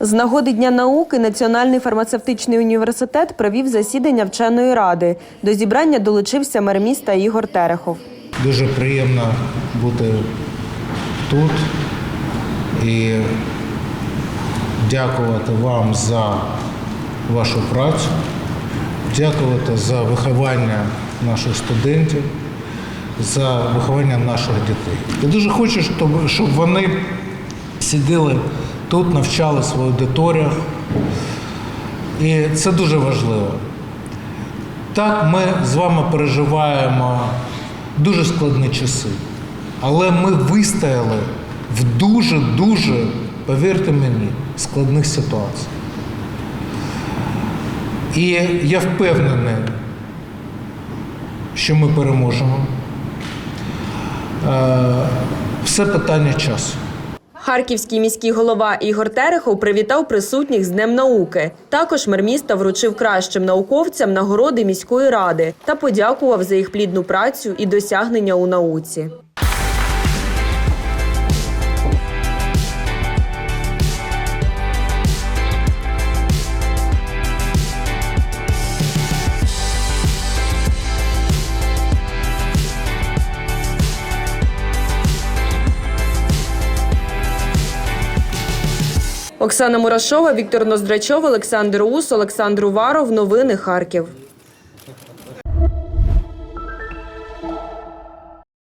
З нагоди Дня науки Національний фармацевтичний університет провів засідання вченої ради. До зібрання долучився мер міста Ігор Терехов. Дуже приємно бути тут і дякувати вам за вашу працю, дякувати за виховання наших студентів, за виховання наших дітей. Я дуже хочу, щоб, вони сиділи тут, навчалися в аудиторіях. І це дуже важливо. Так, ми з вами переживаємо дуже складні часи, але ми вистояли в дуже-дуже, повірте мені, складних ситуаціях. І я впевнений, що ми переможемо. Е, Все питання часу. Харківський міський голова Ігор Терехов привітав присутніх з Днем науки. Також мер міста вручив кращим науковцям нагороди міської ради та подякував за їх плідну працю і досягнення у науці. Оксана Мурашова, Віктор Ноздрачов, Олександр Ус, Олександр Уваров. Новини Харків.